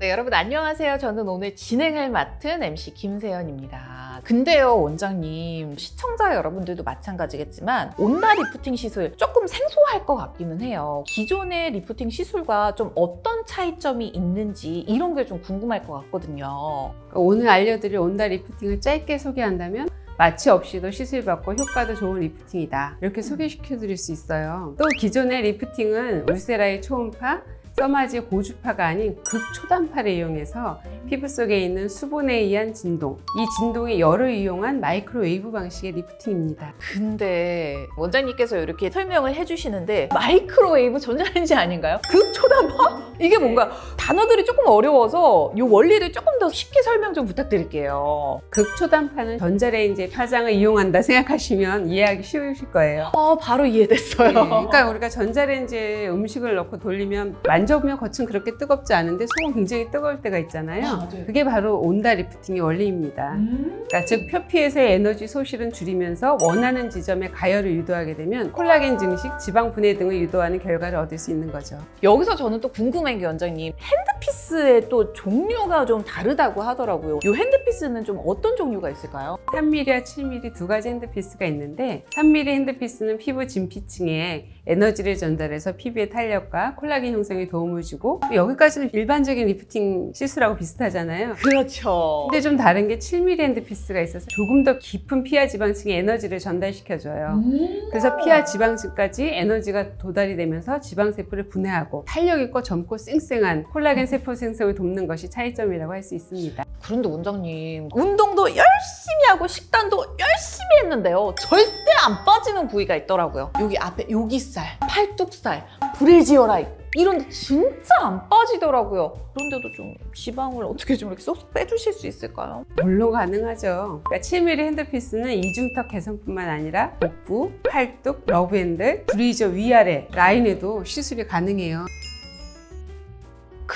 네, 여러분 안녕하세요. 저는 오늘 진행을 맡은 MC 김세연입니다. 근데요, 원장님, 시청자 여러분들도 마찬가지겠지만 온나 리프팅 시술 조금 생소할 것 같기는 해요. 기존의 리프팅 시술과 좀 어떤 차이점이 있는지 이런 게 좀 궁금할 것 같거든요. 그러니까 오늘 알려드릴 온다 리프팅을 짧게 소개한다면 마취 없이도 시술받고 효과도 좋은 리프팅이다. 이렇게 소개시켜 드릴 수 있어요. 또 기존의 리프팅은 울세라의 초음파, 써마지 고주파가 아닌 극초단파를 이용해서 피부 속에 있는 수분에 의한 진동, 이 진동의 열을 이용한 마이크로웨이브 방식의 리프팅입니다. 근데 원장님께서 이렇게 설명을 해주시는데 마이크로웨이브 전자레인지 아닌가요? 극초단파? 이게 뭔가 단어들이 조금 어려워서 이 원리를 조금 더 쉽게 설명 좀 부탁드릴게요. 극초단파는 전자레인지의 파장을 이용한다 생각하시면 이해하기 쉬우실 거예요. 어, 바로 이해됐어요. 네, 그러니까 우리가 전자레인지에 음식을 넣고 돌리면 만져보면 겉은 그렇게 뜨겁지 않은데 속은 굉장히 뜨거울 때가 있잖아요. 맞아요. 그게 바로 온다 리프팅의 원리입니다. 음. 그러니까 즉 표피에서의 에너지 소실은 줄이면서 원하는 지점에 가열을 유도하게 되면 콜라겐 증식, 지방 분해 등을 유도하는 결과를 얻을 수 있는 거죠. 여기서 저는 또 궁금한 게 원장님 핸드피스의 또 종류가 좀 다르다고 하더라고요. 이 핸드피스는 좀 어떤 종류가 있을까요? 3mm와 7mm 두 가지 핸드피스가 있는데 3mm 핸드피스는 피부 진피층에 에너지를 전달해서 피부의 탄력과 콜라겐 형성에 도움을 주고 여기까지는 일반적인 리프팅 시술하고 비슷 하잖아요. 그렇죠. 근데 좀 다른 게 7mm 핸드피스가 있어서 조금 더 깊은 피하 지방층에 에너지를 전달시켜줘요. 음. 그래서 피하 지방층까지 에너지가 도달이 되면서 지방 세포를 분해하고 탄력 있고 젊고 쌩쌩한 콜라겐 세포 생성을 돕는 것이 차이점이라고 할 수 있습니다. 그런데 원장님 운동도 열심히 하고 식단도 열심히 했는데요 절대 안 빠지는 부위가 있더라고요 여기 앞에 여기살, 팔뚝살, 브래지어라인 이런 데 진짜 안 빠지더라고요 그런데도 좀 지방을 어떻게 좀 이렇게 쏙쏙 빼주실 수 있을까요? 물론 가능하죠. 그러니까 7mm 핸드피스는 이중턱 개선뿐만 아니라 복부, 팔뚝, 러브핸드, 브리저 위아래 라인에도 시술이 가능해요.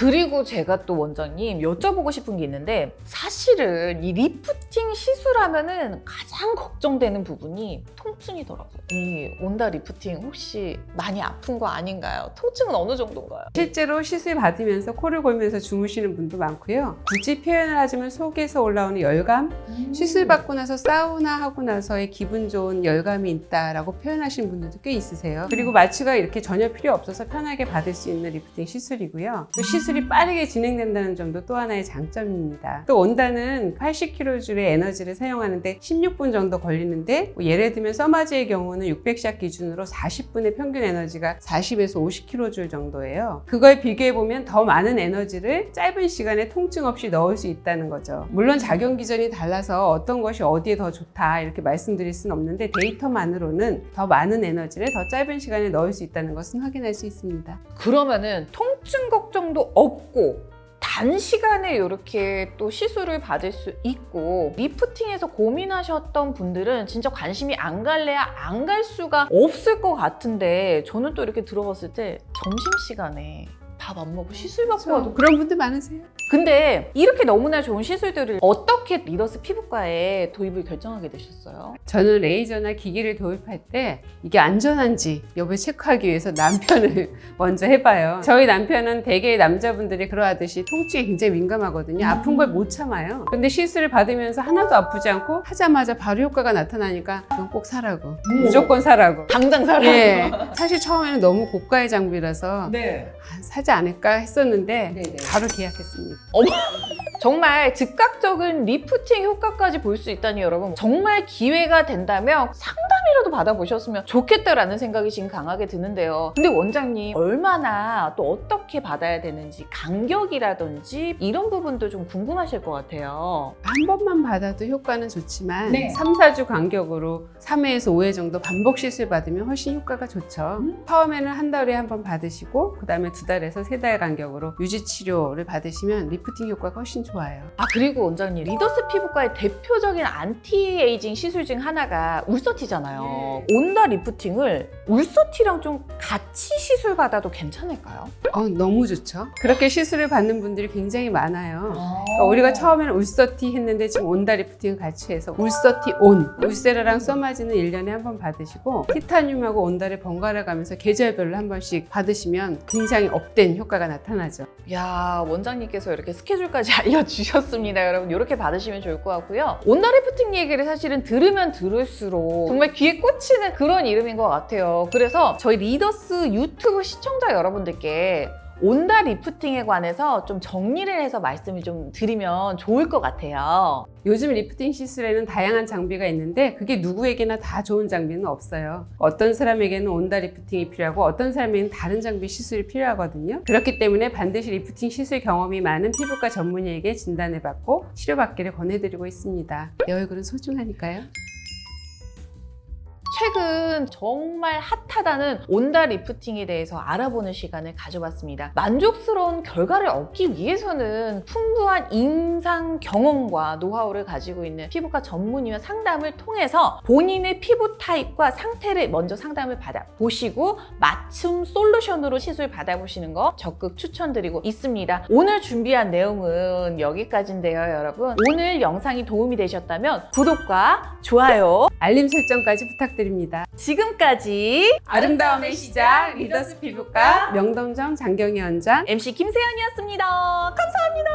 그리고 제가 또 원장님 여쭤보고 싶은 게 있는데 사실은 이 리프팅 시술하면은 가장 걱정되는 부분이 통증이더라고요. 이 온다 리프팅 혹시 많이 아픈 거 아닌가요? 통증은 어느 정도인가요? 실제로 시술 받으면서 코를 골면서 주무시는 분도 많고요. 굳이 표현을 하자면 속에서 올라오는 열감, 시술 받고 나서 사우나 하고 나서의 기분 좋은 열감이 있다라고 표현하시는 분들도 꽤 있으세요. 그리고 마취가 이렇게 전혀 필요 없어서 편하게 받을 수 있는 리프팅 시술이고요. 또 시술 이 빠르게 진행된다는 점도 또 하나의 장점입니다. 또 온다는 80kJ의 에너지를 사용하는데 16분 정도 걸리는데 뭐 예를 들면 써마지의 경우는 600샷 기준으로 40분의 평균 에너지가 40에서 50kJ 정도예요. 그걸 비교해 보면 더 많은 에너지를 짧은 시간에 통증 없이 넣을 수 있다는 거죠. 물론 작용 기전이 달라서 어떤 것이 어디에 더 좋다 이렇게 말씀드릴 수는 없는데 데이터만으로는 더 많은 에너지를 더 짧은 시간에 넣을 수 있다는 것은 확인할 수 있습니다. 그러면은 통 증 걱정도 없고 단시간에 이렇게 또 시술을 받을 수 있고 리프팅에서 고민하셨던 분들은 진짜 관심이 안 갈래야 안 갈 수가 없을 것 같은데 저는 또 이렇게 들어봤을 때 점심시간에 밥 안 먹고 시술 받고 와도 그런 분들 많으세요? 근데 이렇게 너무나 좋은 시술들을 어떻게 리더스 피부과에 도입을 결정하게 되셨어요? 저는 레이저나 기기를 도입할 때 이게 안전한지 여부를 체크하기 위해서 남편을 먼저 해봐요. 저희 남편은 대개 남자분들이 그러하듯이 통증에 굉장히 민감하거든요. 아픈 걸 못 참아요. 근데 시술을 받으면서 하나도 아프지 않고 하자마자 바로 효과가 나타나니까 넌꼭 사라고. 무조건 사라고. 당장 사라. 예. 사실 처음에는 너무 고가의 장비라서 네. 아, 사지 않을까 했었는데 네네. 바로 계약했습니다. 정말 즉각적인 리프팅 효과까지 볼 수 있다니 여러분 정말 기회가 된다면 상 담이라도 받아보셨으면 좋겠다라는 생각이 지금 강하게 드는데요. 근데 원장님 얼마나 또 어떻게 받아야 되는지 간격이라든지 이런 부분도 좀 궁금하실 것 같아요. 한 번만 받아도 효과는 좋지만 네. 3, 4주 간격으로 3회에서 5회 정도 반복 시술 받으면 훨씬 효과가 좋죠. 음. 처음에는 한 달에 한 번 받으시고 그 다음에 두 달에서 세 달 간격으로 유지 치료를 받으시면 리프팅 효과가 훨씬 좋아요. 아 그리고 원장님 리더스 피부과의 대표적인 안티에이징 시술 중 하나가 울서티잖아요. 있잖아요. 온다 리프팅을 울서티랑 좀 같이 시술 받아도 괜찮을까요? 어, 너무 좋죠. 그렇게 시술을 받는 분들이 굉장히 많아요. 그러니까 어. 우리가 처음에는 울서티 했는데 지금 온다 리프팅을 같이 해서 울서티 온 울세라랑 써마지는 1년에 한 번 받으시고 티타늄하고 온다를 번갈아 가면서 계절별로 한 번씩 받으시면 굉장히 업된 효과가 나타나죠. 야 원장님께서 이렇게 스케줄까지 알려주셨습니다 여러분 이렇게 받으시면 좋을 것 같고요 온다 리프팅 얘기를 사실은 들으면 들을수록 정말 귀에 꽂히는 그런 이름인 것 같아요 그래서 저희 리더스 유튜브 시청자 여러분들께 온다 리프팅에 관해서 좀 정리를 해서 말씀을 좀 드리면 좋을 것 같아요 요즘 리프팅 시술에는 다양한 장비가 있는데 그게 누구에게나 다 좋은 장비는 없어요. 어떤 사람에게는 온다 리프팅이 필요하고 어떤 사람에게는 다른 장비 시술이 필요하거든요. 그렇기 때문에 반드시 리프팅 시술 경험이 많은 피부과 전문의에게 진단해받고 치료받기를 권해드리고 있습니다. 내 얼굴은 소중하니까요. 최근 정말 핫하다는 온다 리프팅에 대해서 알아보는 시간을 가져봤습니다. 만족스러운 결과를 얻기 위해서는 풍부한 임상 경험과 노하우를 가지고 있는 피부과 전문의와 상담을 통해서 본인의 피부 타입과 상태를 먼저 상담을 받아 보시고 맞춤 솔루션으로 시술 받아보시는 거 적극 추천드리고 있습니다. 오늘 준비한 내용은 여기까지인데요, 여러분. 오늘 영상이 도움이 되셨다면 구독과 좋아요, 알림 설정까지 부탁드립니다. 지금까지 아름다움의 시작 리더스 피부과 명동정 장경희 원장 MC 김세연이었습니다. 감사합니다.